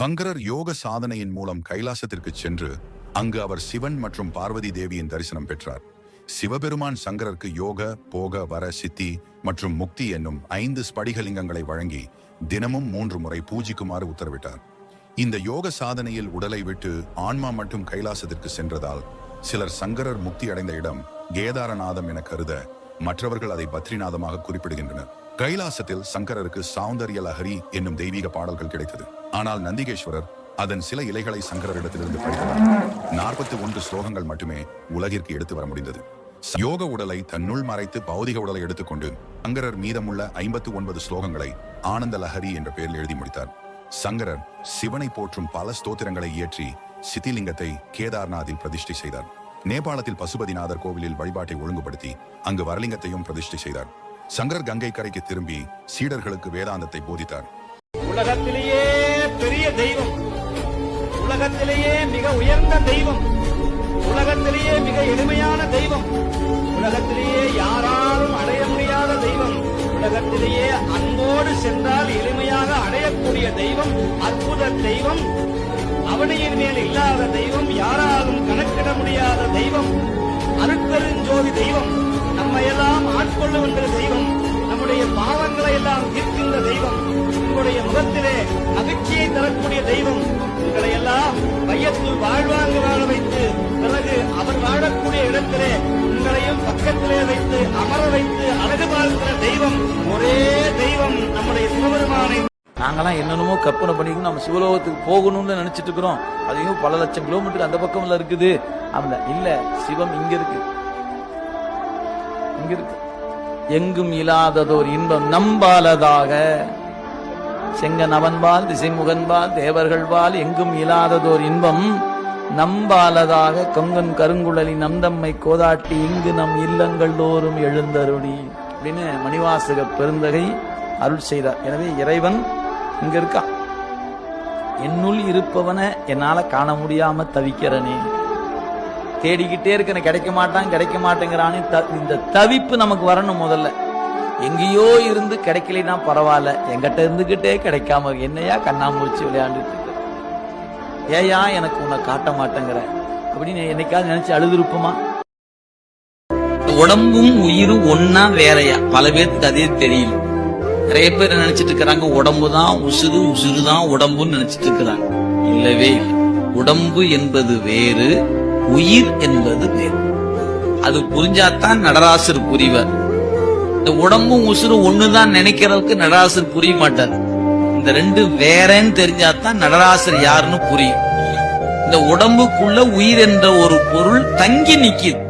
சங்கரர் யோக சாதனையின் மூலம் கைலாசத்திற்கு சென்று அங்கு அவர் சிவன் மற்றும் பார்வதி தேவியின் தரிசனம் பெற்றார். சிவபெருமான் சங்கரருக்கு யோக போக வர சித்தி மற்றும் முக்தி என்னும் ஐந்து ஸ்படிகலிங்கங்களை வழங்கி தினமும் மூன்று முறை பூஜிக்குமாறு உத்தரவிட்டார். இந்த யோக சாதனையில் உடலை விட்டு ஆன்மா மட்டும் கைலாசத்திற்கு சென்றதால் சிலர் சங்கரர் முக்தி அடைந்த இடம் கேதாரநாதம் என கருத மற்றவர்கள் அதை பத்ரிநாதமாக குறிப்பிடுகின்றனர். கைலாசத்தில் சங்கரருக்கு சௌந்தர்ய லஹரி என்னும் தெய்வீக பாடல்கள் கிடைத்தது. ஆனால் நந்திகேஸ்வரர் அதன் சில இலைகளை சங்கரரிடத்திலிருந்து படித்தார். நாற்பத்தி ஒன்று ஸ்லோகங்கள் மட்டுமே உலகிற்கு எடுத்து வர முடிந்தது. யோக உடலை தன்னுள் மறைத்து பௌதிக உடலை எடுத்துக்கொண்டு சங்கரர் மீதமுள்ள ஐம்பத்து ஒன்பது ஸ்லோகங்களை ஆனந்த லஹரி என்ற பெயரில் எழுதி முடித்தார். சங்கரர் சிவனை போற்றும் பல ஸ்தோத்திரங்களை இயற்றி சித்திலிங்கத்தை கேதார்நாத்தில் பிரதிஷ்டை செய்தார். நேபாளத்தில் பசுபதிநாதர் கோவிலில் வழிபாட்டை ஒழுங்குபடுத்தி அங்கு வரலிங்கத்தையும் பிரதிஷ்டை செய்தார். சங்கரர் கங்கை கரைக்கு திரும்பி சீடர்களுக்கு வேதாந்தத்தை போதித்தார். உலகத்திலேயே பெரிய தெய்வம். உலகத்திலேயே மிக உயர்ந்த தெய்வம். உலகத்திலேயே மிக எளிமையான தெய்வம். உலகத்திலேயே யாராலும் அடைய முடியாத தெய்வம். உலகத்திலேயே அன்போடு சென்றால் எளிமையாக அடையக்கூடிய தெய்வம் அற்புத தெய்வம் அவனியின் மேல் இல்லாத தெய்வம் யாராலும் கணக்கிட முடியாத தெய்வம் அருட்பெருஞ்சோதி தெய்வம். நம்மையெல்லாம் ஆட்கொள்ளுகின்ற தெய்வம் நம்முடைய பாவங்களை எல்லாம் தீர்க்கின்ற நாங்களாம் நாங்கெல்லாம் என்னென்னமோ கற்பனை பண்ணிக்கணும் நம்ம சிவலோகத்துக்கு போகணும்னு நினைச்சிட்டு இருக்கிறோம் அதையும் பல லட்சம் கிலோமீட்டர் அந்த பக்கம்ல இருக்குது. அந்த இல்ல சிவம் இங்க இருக்கு. இங்க இருக்கு. எங்கும் இல்லாததோர் இன்பம் நம்பாலதாக செங்கன் அவன்பால் திசைமுகன்பால் தேவர்கள்பால் எங்கும் இல்லாததோர் இன்பம் நம்பாலதாக கொங்கன் கருங்குழலி நந்தம்மை கோதாட்டி இங்கு நம் இல்லங்கள் தோறும் எழுந்தருளி. அப்படின்னு மணிவாசக பெருந்தகை அருள் செய்தார். எனவே இறைவன் இங்க இருக்கான் என்னுள் இருப்பவனை என்னால காண முடியாம தவிக்கிறனே. தேடிக்கிட்டே இருக்கன கிடைக்க மாட்டான் கிடைக்க மாட்டேங்கிறானே. த- இந்த தவிப்பு நமக்கு வரணும் முதல்ல. எங்கேயோ இருந்து கிடைக்கலைன்னா பரவாயில்ல. எங்கிட்ட இருந்துகிட்டே கிடைக்காம என்னையா கண்ணாமூச்சி விளையாண்டுட்டு ஏயா எனக்கு உன்னை காட்ட மாட்டேங்கிற. அப்படின்னு என்னைக்காவது நினைச்சு அழுதுருப்போமா? உடம்பும் உயிரும் ஒன்னா வேறையா? பல பேருக்கு அதே தெரியல. நிறைய பேர் நினைச்சிட்டு இருக்கிறாங்க? உடம்பு தான் உசுறு உசுறு தான் உடம்புன்னு நினைச்சிட்டு இருக்கிறாங்க. இல்லவே இல்லை. உடம்பு என்பது வேறு உயிர் என்பது வேறு. அது புரிஞ்சாதான் நடராசர் புரிவார். இந்த உடம்பும் உசுரும் ஒண்ணுதான் நினைக்கிறதுக்கு நடராசர் புரிய மாட்டார். இந்த ரெண்டு வேறன்னு தெரிஞ்சாதான் நடராசர் யாருன்னு புரியும். இந்த உடம்புக்குள்ள உயிர் என்ற ஒரு பொருள் தங்கி நிக்குது.